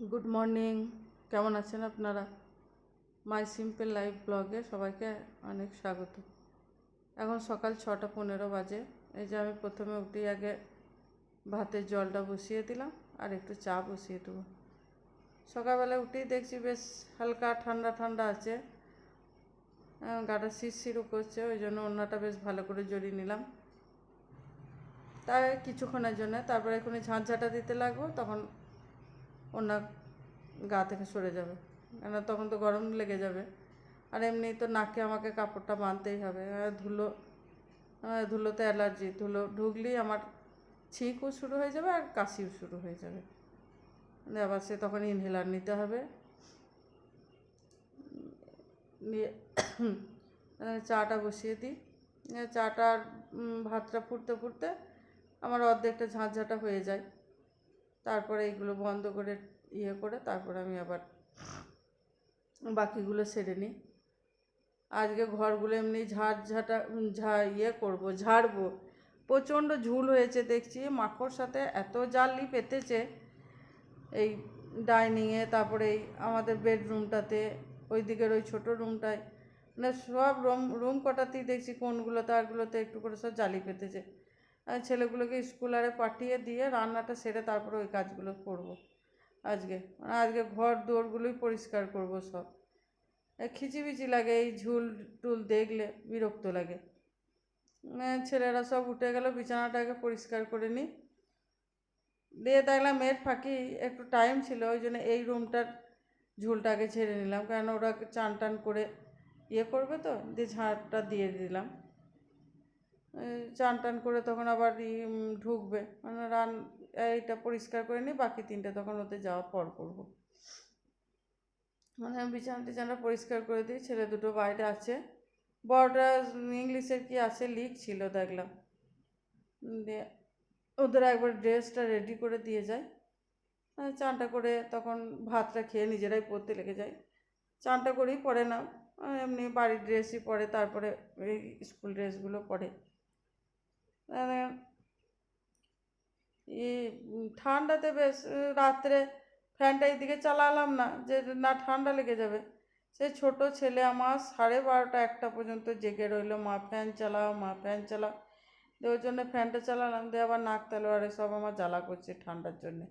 Good morning কেমন আছেন আপনারা? মাই সিম্পল লাইফ ব্লগে সবাইকে অনেক স্বাগত। এখন সকাল ছটা পনেরো বাজে। এই যে আমি প্রথমে উঠেই আগে ভাতের জলটা বসিয়ে দিলাম আর একটু চা বসিয়ে দেবো। সকালবেলা উঠেই দেখছি বেশ হালকা ঠান্ডা ঠান্ডা আছে। গাটা শিরশিরও করছে, ওই জন্য ওড়নাটা বেশ ভালো করে জড়িয়ে নিলাম। তাই কিছুক্ষণের জন্য, তারপরে এখনই ঝাঁঝাটা দিতে লাগবো, তখন ওনা গা থেকে সরে যাবে। কেন তখন তো গরম লেগে যাবে। আর এমনি তো নাকে আমাকে কাপড়টা বাঁধতেই হবে। ধুলো ধুলোতে অ্যালার্জি। ধুলো ঢুকলেই আমার ছিঁকও শুরু হয়ে যাবে আর কাশিও শুরু হয়ে যাবে। আবার সে তখন ইনহেলার নিতে হবে। নিয়ে চাটা বসিয়ে দিই। নিয়ে চাটা আর ভাতটা ফুটতে ফুটতে আমার অর্ধেকটা ঝাঁঝাটা হয়ে যায়। তারপরে এইগুলো বন্ধ করে ইয়ে করে তারপরে আমি আবার বাকিগুলো সেরে নিই। আজকে ঘরগুলো এমনি ঝাড় ঝাঁটা ঝা ইয়ে করব, ঝাড়বো। প্রচণ্ড ঝুল হয়েছে দেখছি। মাকড় সাথে এত জালি পেতেছে। এই ডাইনিংয়ে তারপরে এই আমাদের বেডরুমটাতে ওই দিকের ওই ছোটো রুমটায় মানে সব রুম রুম কটাতেই দেখছি কোনগুলোতে আরগুলোতে একটু করে সব জালি পেতেছে। ছেলেগুলোকে স্কুলারে পাঠিয়ে দিয়ে রান্নাটা সেরে তারপরে ওই কাজগুলো করব আজকে। মানে আজকে ঘর দুয়ারগুলোই পরিষ্কার করব সব। খিচিবিচি লাগে, এই ঝুল টুল দেখলে বিরক্ত লাগে। ছেলেরা সব উঠে গেল, বিছানাটাকে পরিষ্কার করে নিই। দিয়ে দেখলাম এর ফাঁকি একটু টাইম ছিল, ওই জন্য এই রুমটার ঝুলটাকে ছেড়ে নিলাম। কারণ ওরা চান টান করে ইয়ে করবে তো, দিয়ে ঝাঁটটা দিয়ে দিলাম। চান টান করে তখন আবার ঢুকবে। মানে রান, এইটা পরিষ্কার করে নিই বাকি তিনটে তখন ওতে যাওয়ার পর করব। মানে আমি বিছানা টিছানা পরিষ্কার করে দিই, ছেলে দুটো বাইরে আছে। বড়টা ইংলিশের কি আছে, লিক ছিল দেখলাম। দিয়ে ওদের একবার ড্রেসটা রেডি করে দিয়ে যায়। চানটা করে তখন ভাতটা খেয়ে নিজেরাই পরতে লেগে যায়। চানটা করেই পরে না। এমনি বাড়ির ড্রেসই পরে তারপরে এই স্কুল ড্রেসগুলো পরে আর উম, ঠান্ডাতে বেশ রাত্রে ফ্যানটা এইদিকে চালালাম না যে না ঠান্ডা লেগে যাবে। সেই ছোট ছেলে আমার সাড়ে বারোটা একটা পর্যন্ত জেগে রইল মা ফ্যান চালাও মা ফ্যান চালাও। দিয়ে ওই জন্য ফ্যানটা চালালাম দিয়ে আবার নাক তালোয়ারে সব আমার জ্বালা করছে ঠান্ডার জন্যে।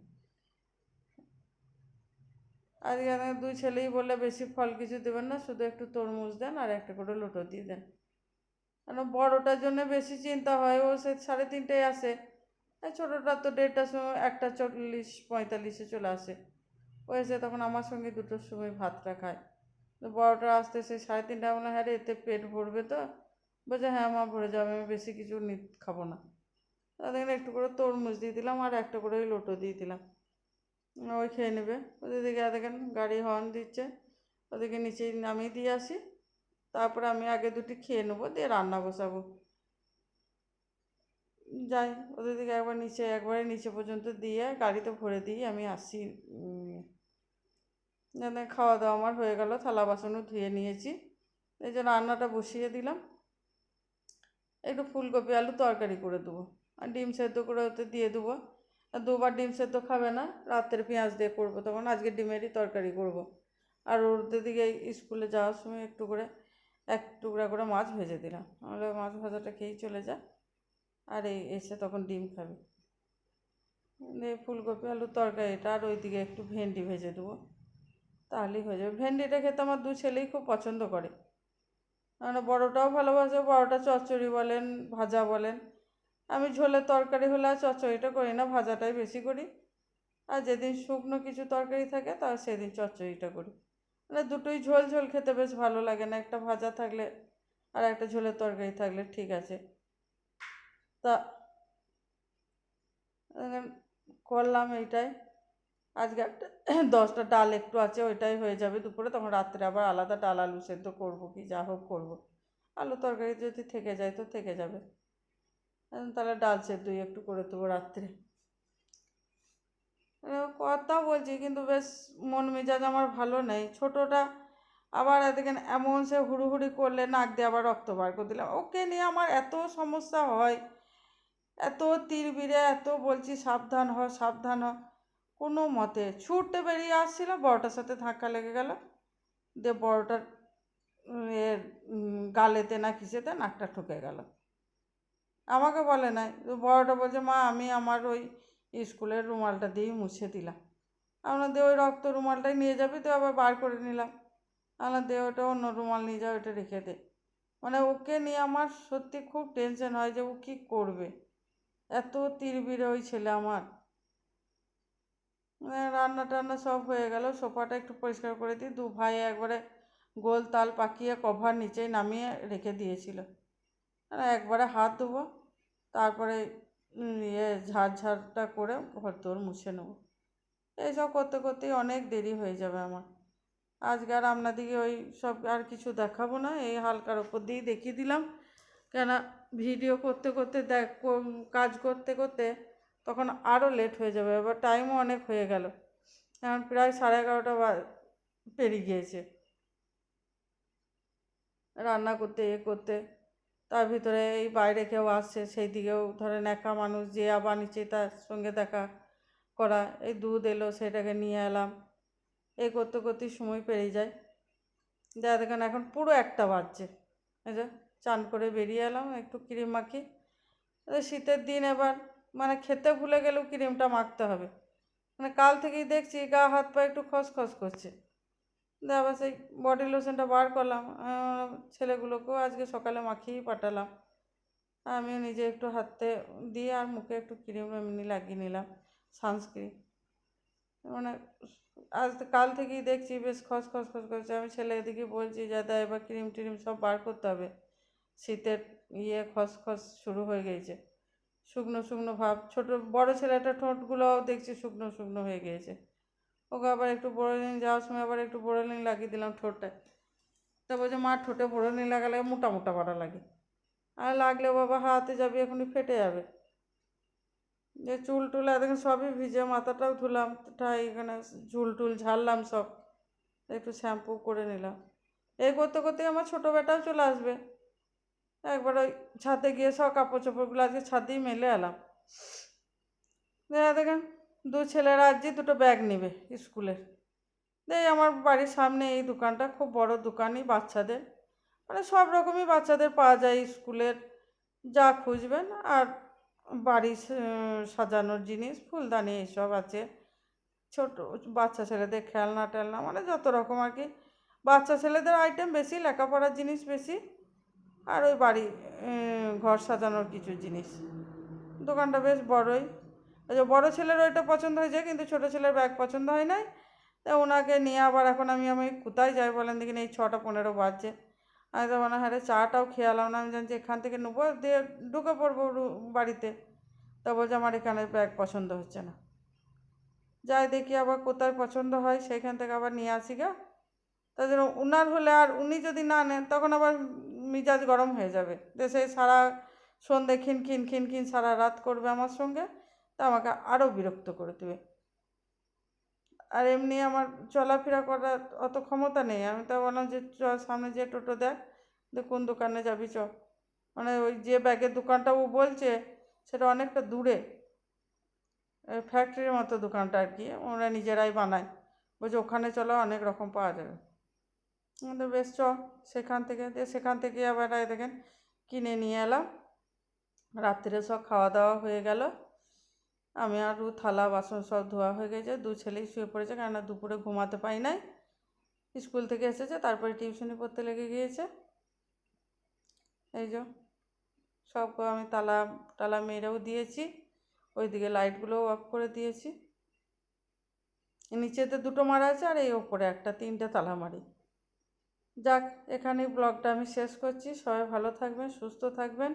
আর এখানে দুই ছেলেই বললে বেশি ফল কিছু দেবেন না শুধু একটু তরমুজ দেন আর একটা করে লোটো দিয়ে দেন। কেন বড়োটার জন্য বেশি চিন্তা হয়? ও সে সাড়ে তিনটেয় আসে। আর ছোটোটা তো দেড়টার সময়, একটা চল্লিশ, পঁয়তাল্লিশে চলে আসে। ও এসে তখন আমার সঙ্গে দুটোর সময় ভাতটা খায়। বড়োটা আসতে সে সাড়ে তিনটা বলে হ্যাঁ রে এতে পেট ভরবে তো? বলছে হ্যাঁ মা, ভরে যাবে। আমি বেশি কিছু নি, খাব না। তাদের একটু করে তরমুজ দিয়ে দিলাম আর একটা করে ওই লোটো দিয়ে দিলাম। ওই খেয়ে নেবে। ওদের দিকে দেখেন, গাড়ি হর্ন দিচ্ছে। ওদেরকে নিচে নামিয়ে দিয়ে আসি। তারপরে আমি আগে দুটি খেয়ে নেব, দিয়ে রান্না বসাবো। যাই, ওদের দিকে একবার নিচে, একবারে নিচে পর্যন্ত দিয়ে গাড়িতে ভরে দিই আমি আসি খাওয়া দাওয়া আমার হয়ে গেল, থালা বাসনও ধুয়ে নিয়েছি। এই যে রান্নাটা বসিয়ে দিলাম। একটু ফুলকপি আলু তরকারি করে দেবো, আর ডিম সেদ্ধ করে ওতে দিয়ে দেবো। আর দুবার ডিম সেদ্ধ খাবে না, রাত্রে পেঁয়াজ দিয়ে করব, তখন আজকে ডিমেরই তরকারি করব। আর ওদের দিকে স্কুলে যাওয়ার সময় একটু করে এক টুকরা করে মাছ ভেজে দিলাম। নাহলে মাছ ভাজাটা খেয়েই চলে যায় আর এই এসে তখন ডিম খাবে। ফুলকপি, আলুর তরকারিটা আর ওইদিকে একটু ভেন্ডি ভেজে দেবো। তাহলেই হয়ে যাবে। ভেন্ডিটা খেতে আমার দু ছেলেই খুব পছন্দ করে। মানে বড়োটাও ভালোবাসে, বড়োটা চচ্চড়ি বলেন, ভাজা বলেন। আমি ঝোলের তরকারি হলে আর চচ্চড়িটা করি না, ভাজাটাই বেশি করি। আর যেদিন শুকনো কিছু তরকারি থাকে, তা সেদিন চচ্চড়িটা করি। মানে দুটোই ঝোল ঝোল খেতে বেশ ভালো লাগে না। একটা ভাজা থাকলে আর একটা ঝোলের তরকারি থাকলে ঠিক আছে। তা করলাম এইটাই। আজকে একটা দশটা ডাল একটু আছে, ওইটাই হয়ে যাবে দুপুরে। তখন রাত্রে আবার আলাদা ডাল আলু সেদ্ধ করব কি, যা হোক করব। আলু তরকারি যদি থেকে যায় তো থেকে যাবে। তাহলে ডাল সেদ্ধই একটু করে দেবো রাত্রে। কথা বলছি, কিন্তু বেশ মন মেজাজ আমার ভালো নেই। ছোটোটা আবার এদিকে এমন সে হুড়ুহুড়ি করলে নাক দিয়ে আবার রক্ত বার করে দিলাম। ওকে নিয়ে আমার এত সমস্যা হয়, এত তীর বিড়ে এত বলছি সাবধান হ সাবধান হ। কোনো মতে ছুটতে বেরিয়ে আসছিল, বড়টার সাথে ধাক্কা লেগে গেল। দিয়ে বড়টার এর গালেতে না কিসেতে নাকটা ঠুকে গেল। আমাকে বলে নাই। বড়টা বলছে, মা, আমি আমার ওই স্কুলের রুমালটা দিয়েই মুছে দিলাম। আমরা দিয়ে ওই রক্ত রুমালটাই নিয়ে যাবি, তো আবার বার করে নিলাম। আমরা দিয়ে ওটা অন্য রুমাল নিয়ে যাও, ওটা রেখে দে। মানে ওকে নিয়ে আমার সত্যি খুব টেনশন হয় যে ও কী করবে। এত তিরবিরে ওই ছেলে আমার। মানে রান্না টান্না সব হয়ে গেল, সোফাটা একটু পরিষ্কার করে দিই। দু ভাই একবারে গোল তাল পাকিয়ে কভার নিচেই নামিয়ে রেখে দিয়েছিল। একবারে হাত ধোবো, তারপরে ইয়ে ঝাড় ঝাড়টা করে ঘর তোর মুছে নেব। এইসব করতে করতেই অনেক দেরি হয়ে যাবে আমার। আজকে আর আপনাদিকে ওই সব আর কিছু দেখাবো না, এই হালকার ওপর দিয়েই দেখিয়ে দিলাম। কেন ভিডিও করতে করতে দেখ কাজ করতে করতে তখন আরও লেট হয়ে যাবে, এবার টাইমও অনেক হয়ে গেল। এখন প্রায় সাড়ে এগারোটা পেরিয়ে গিয়েছে। রান্না করতে, এ করতে তার ভিতরে এই বাইরে কেউ আসছে, সেই দিকেও ধরেন একা মানুষ যে আবার নিচে তার সঙ্গে দেখা করা, এই দুধ এলো, সেটাকে নিয়ে এলাম। এই করতে করতেই সময় পেরিয়ে যায়। দেখা দেখেন এখন পুরো একটা বাজছে। যে চান করে বেরিয়ে এলাম, একটু ক্রিম মাখি শীতের দিন এবার মানে খেতে ভুলে গেলেও ক্রিমটা মাখতে হবে। মানে কাল থেকেই দেখছি গা, হাত পা একটু খসখস করছে। দিয়ে আবার সেই বডি লোশনটা বার করলাম ছেলেগুলোকেও আজকে সকালে মাখিয়েই পাঠালাম। আমিও নিজে একটু হাতে দিয়ে আর মুখে একটু ক্রিম এমনি লাগিয়ে নিলাম সানস্ক্রিন মানে আজ কাল থেকেই দেখছি, বেশ খসখস খস খস করছে। আমি ছেলে এদিকে বলছি যাতে এবার ক্রিম ট্রিম সব বার করতে হবে। শীতের ইয়ে খসখস শুরু হয়ে গেছে। শুকনো শুকনো ভাব, ছোট বড় ছেলেটার ঠোঁটগুলোও দেখছি শুকনো শুকনো হয়ে গিয়েছে ওকে আবার একটু বোরোলিন যাওয়ার সময় আবার একটু বোরোলিন লাগিয়ে দিলাম ঠোঁটটায়। তা বলছে, মা, ঠোঁটে বোরোলিন লাগালে মোটা মোটা বাড়া লাগে। আর লাগলে বাবা হাতে যাবি, এখনই ফেটে যাবে। যে চুল টুল এতক্ষণ সবই ভিজে, মাথাটাও ধুলাম ঠাই এখানে ঝুল টুল ঝাড়লাম সব। একটু শ্যাম্পু করে নিলাম। এই করতে করতে আমার ছোটো বেটাও চলে আসবে। একবার ওই ছাদে গিয়ে সব কাপড় চোপড়গুলো আজকে ছাদেই মেলে এলাম। দেখা, দেখেন দু ছেলেরা আজকে দুটো ব্যাগ নেবে স্কুলের দেই আমার বাড়ির সামনে এই দোকানটা, খুব বড় দোকানই বাচ্চাদের। মানে সব রকমই বাচ্চাদের পাওয়া যায় স্কুলের যা খুঁজবেন, আর বাড়ি সাজানোর জিনিস, ফুলদানি এইসব আছে। ছোট বাচ্চা ছেলেদের খেলনা টেলনা মানে যত রকম আর কি। বাচ্চা ছেলেদের আইটেম বেশি, লেখাপড়ার জিনিস বেশি, আর ওই বাড়ি ঘর সাজানোর কিছু জিনিস। দোকানটা বেশ বড়ই। যে বড়ো ছেলের ওইটা পছন্দ হয়েছে কিন্তু ছোটো ছেলের ব্যাগ পছন্দ হয় নাই। তা ওনাকে নিয়ে আবার এখন আমি আমি কোথায় যাই বলেন দেখিনি এই ছটা পনেরো বাজছে। আমি তো মনে হয় চাটাও খেয়ালাম না, আমি জানছি এখান থেকে নেব দিয়ে ঢুকে পড়ব বাড়িতে। তা বলছে আমার এখানে ব্যাগ পছন্দ হচ্ছে না। যাই দেখি আবার কোথায় পছন্দ হয় সেইখান থেকে আবার নিয়ে আসি গা। জন্য উনার হলে আর উনি যদি না নেন, তখন আবার মিজাজ গরম হয়ে যাবে। দেশে সারা সন্ধে খিন খিন খিন খিন সারা রাত করবে আমার সঙ্গে। তা আমাকে আরও বিরক্ত করে দেবে। আর এমনি আমার চলাফেরা করার অত ক্ষমতা নেই। আমি তো বললাম যে চ সামনে যে টোটো দেখ কোন দোকানে যাবি চ মানে ওই যে ব্যাগের দোকানটা ও বলছে, সেটা অনেকটা দূরে। ফ্যাক্টরির মতো দোকানটা আর কি, ওরা নিজেরাই বানায়। বলছে ওখানে চলো, অনেক রকম পাওয়া যাবে। বেশ চ সেখান থেকে দিয়ে সেখান থেকে আবার দেখেন, কিনে নিয়ে এলাম। রাত্রে সব খাওয়া দাওয়া হয়ে গেল। আমি আর থালা, বাসন সব ধোয়া হয়ে গেছে। দু ছেলেই শুয়ে পড়েছে, কেননা দুপুরে ঘুমাতে পাই নাই। স্কুল থেকে এসেছে, তারপরে টিউশনি পড়তে লেগে গিয়েছে। এই যে, সব আমি তালা, টালা মেরেও দিয়েছি। ওইদিকে লাইটগুলোও অফ করে দিয়েছি। নিচেতে দুটো মারা আছে আর এই ওপরে একটা, তিনটে তালা মারি। যাক, এখানেই ব্লগটা আমি শেষ করছি। সবাই ভালো থাকবেন, সুস্থ থাকবেন।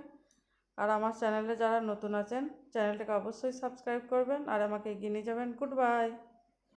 আর আমার চ্যানেলে যারা নতুন আছেন, চ্যানেলটাকে অবশ্যই সাবস্ক্রাইব করবেন আর আমাকে এগিয়ে নিয়ে যাবেন। Good bye.